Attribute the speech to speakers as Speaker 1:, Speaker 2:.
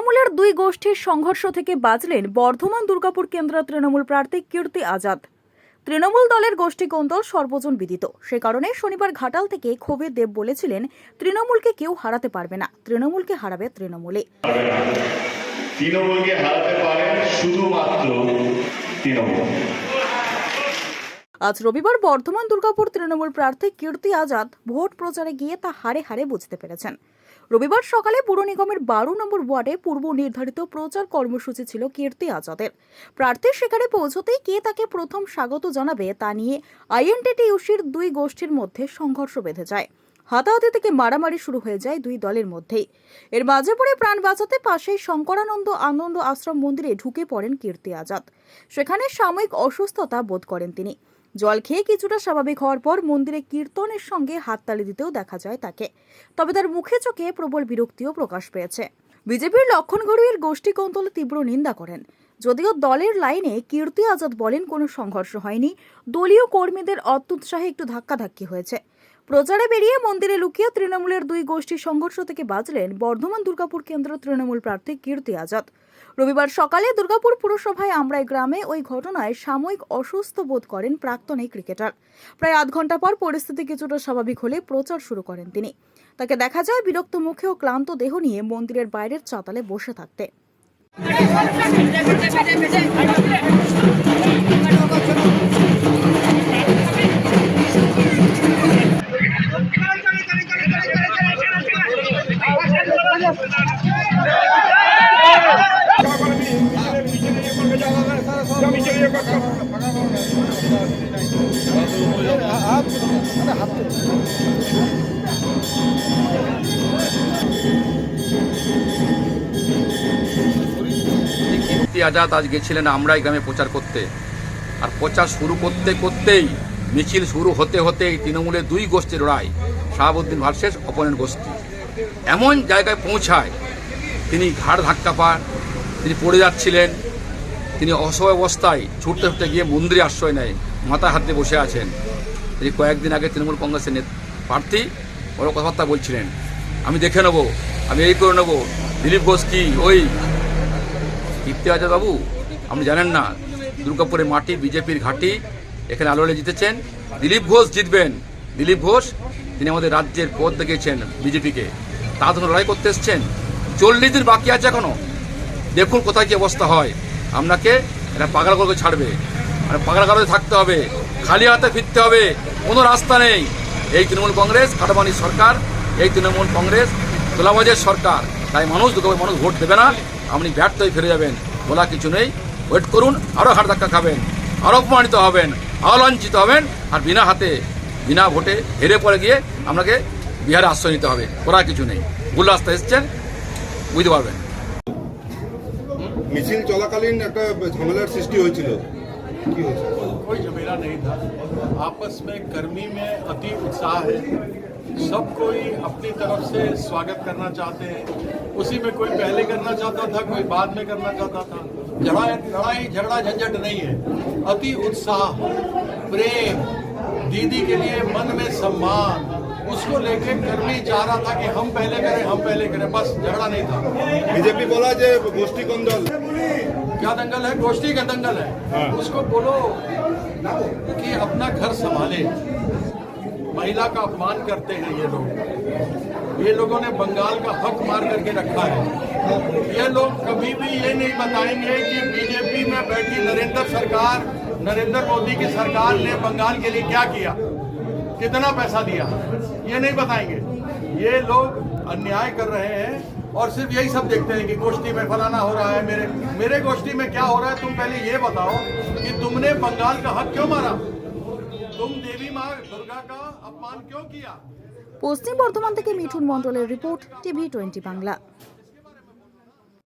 Speaker 1: তৃণমূলের দুই গোষ্ঠীর সংঘর্ষ থেকে বাঁচলেন বর্ধমান, দুর্গাপুর কেন্দ্র তৃণমূল প্রার্থী কীর্তি আজাদ। তৃণমূল দলের গোষ্ঠী কোন্দল সর্বজন বিদিত। সে কারণে শনিবার ঘাটাল থেকে ক্ষোভে দেব বলেছিলেন, তৃণমূলকে কেউ হারাতে পারবে না। তৃণমূলকে হারাবে তৃণমূলে।
Speaker 2: তৃণমূলকে হারাতে পারেন শুধুমাত্র তৃণমূল।
Speaker 1: আজ রবিবার বর্ধমান, দুর্গাপুর, তৃণমূল প্রার্থী কীর্তি আজাদ ভোট প্রচারে গিয়ে তা হারে হারে বুঝতে পেরেছেন। রবিবার সকালে পুর নিগমের বারো নম্বর ওয়ার্ডে পূর্ব নির্ধারিত প্রচার কর্মসূচি ছিল কীর্তি আজাদের। প্রার্থী সেখানে পৌঁছতেই কে তাকে প্রথম স্বাগত জানাবে তা নিয়ে আইএনটিটিউসির দুই গোষ্ঠীর মধ্যে সংঘর্ষ বেঁধে যায়। হাতাহাতি থেকে মারামারি শুরু হয়ে যায় দুই দলের মধ্যেই। এর মাঝে পড়ে প্রাণ বাঁচাতে পাশেই শঙ্করানন্দ আনন্দ আশ্রম মন্দিরে ঢুকে পড়েন কীর্তি আজাদ। সেখানে সাময়িক অসুস্থতা বোধ করেন তিনি। জল খেয়ে কিছুটা স্বাভাবিক হওয়ার পর মন্দিরে কীর্তনের সঙ্গে হাততালি দিতেও দেখা যায় তাকে। তবে তার মুখে চোখে প্রবল বিরক্তিও প্রকাশ পেয়েছে। বিজেপির লক্ষণ ঘড়ুয়ের গোষ্ঠী কন্তল তীব্র নিন্দা করেন। যদিও দলের লাইনে কীর্তি আজাদ বলেন কোনো সংঘর্ষ হয়নি, দলীয় কর্মীদের অত্যুৎসাহে একটু ধাক্কাধাক্কি হয়েছে। প্রচারে বেরিয়ে মন্দিরে লুকিয়ে তৃণমূলের দুই গোষ্ঠীর সংঘর্ষ থেকে বাঁচলেন বর্ধমান দুর্গাপুর কেন্দ্র তৃণমূল প্রার্থী কীর্তি আজাদ। রবিবার সকালে দুর্গাপুর পুরসভায় আমরাই গ্রামে ওই ঘটনায় সাময়িক অসুস্থ বোধ করেন প্রাক্তন এই ক্রিকেটার। প্রায় আধ ঘণ্টা পর পরিস্থিতি কিছুটা স্বাভাবিক হলে প্রচার শুরু করেন তিনি। তাকে দেখা যায় বিরক্ত মুখে ও ক্লান্ত দেহ নিয়ে মন্দিরের বাইরের চাতালে বসে থাকতে।
Speaker 3: আজাদ আজ গেছিলেন আমরাই গ্রামে প্রচার করতে। আর প্রচার শুরু করতে করতেই মিছিল শুরু হতে হতেই তৃণমূলের দুই গোষ্ঠীর লড়াই, শাহাবুদ্দিন ভার্সেস, অপোনেন্ট গোষ্ঠী। এমন জায়গায় পৌঁছায়, তিনি ঘাড় ধাক্কা পান, তিনি পড়ে যাচ্ছিলেন, তিনি অসহায় অবস্থায় ছুটতে ছুটতে গিয়ে মন্দিরে আশ্রয় নেয় মাথায় হাত বসে আছেন। তিনি কয়েকদিন আগে তৃণমূল কংগ্রেসের প্রার্থী বড় কথাবার্তা বলছিলেন। আমি দেখে নেব, আমি এই করে নেব, দিলীপ ঘোষ কি, ওই আজাদ বাবু? আপনি জানেন না দুর্গাপুরের মাটি, বিজেপির ঘাঁটি, এখানে আলোড়ে জিতেছেন। দিলীপ ঘোষ জিতবেন। দিলীপ ঘোষ, তিনি আমাদের রাজ্যের পদ দেখিয়েছেন বিজেপিকে। তার জন্য লড়াই করতে এসছেন, চল্লিশ দিন বাকি আছে এখনও। দেখুন কোথায় কি অবস্থা হয়। আপনাকে এটা পাগলা করে ছাড়বে। মানে পাগলা কারণে থাকতে হবে। খালি হাতে ফিরতে হবে। কোনো রাস্তা নেই। এই তৃণমূল কংগ্রেস কাটামানি সরকার, এই তৃণমূল কংগ্রেস, তোলাবাজের সরকার। তাই মানুষ দুটো মানুষ ভোট দেবে না। আপনি ব্যর্থ হয়ে ফিরে যাবেন। বলা কিছু নেই। ওয়েট করুন আরও হাড় ধাক্কা খাবেন। আরও অপমানিত হবেন। আরও লাঞ্ছিত হবেন। আর বিনা হাতে, বিনা ভোটে হেরে পড়ে গিয়ে আপনাকে বিহারে আশ্রয় নিতে হবে করার কিছু নেই ভুল রাস্তা এসছেন বুঝতে পারবেন
Speaker 4: মিছিল চলাকালীন একটা ঝামেলার সৃষ্টি হয়েছিল কি হয়েছে
Speaker 5: कोई झमेला नहीं था आपस में कर्मी में अति उत्साह है सब कोई अपनी तरफ से स्वागत करना चाहते हैं उसी में कोई पहले करना चाहता था कोई बाद में करना चाहता था लड़ाई लड़ाई झगड़ा झंझट नहीं है अति उत्साह प्रेम दीदी के लिए मन में सम्मान उसको लेके गर्मी जा रहा था कि हम पहले करें हम पहले करें। बस झगड़ा नहीं था।
Speaker 4: बीजेपी बोला जे गोष्ठी कौन दल
Speaker 5: क्या दंगल है? गोष्ठी का दंगल है। हाँ। उसको बोलो कि अपना घर संभाले। महिला का अपमान करते हैं ये लोग। ये लोगों ने बंगाल का हक मार करके रखा है। ये लोग कभी भी ये नहीं बताएँगे कि बीजेपी में बैठी नरेंद्र सरकार नरेंद्र मोदी की सरकार ने बंगाल के लिए क्या किया? कितना पैसा दिया ये नहीं बताएंगे ये लोग अन्याय कर रहे हैं और सिर्फ यही सब देखते हैं कि गोष्ठी में फलाना हो रहा है मेरे मेरे गोष्ठी में क्या हो रहा है तुम पहले ये बताओ कि तुमने बंगाल का हक क्यों मारा तुम देवी माँ दुर्गा का अपमान क्यों किया
Speaker 1: পশ্চিম বর্ধমান থেকে মিঠুন মণ্ডলের রিপোর্ট টিভি টোয়েন্টি বাংলা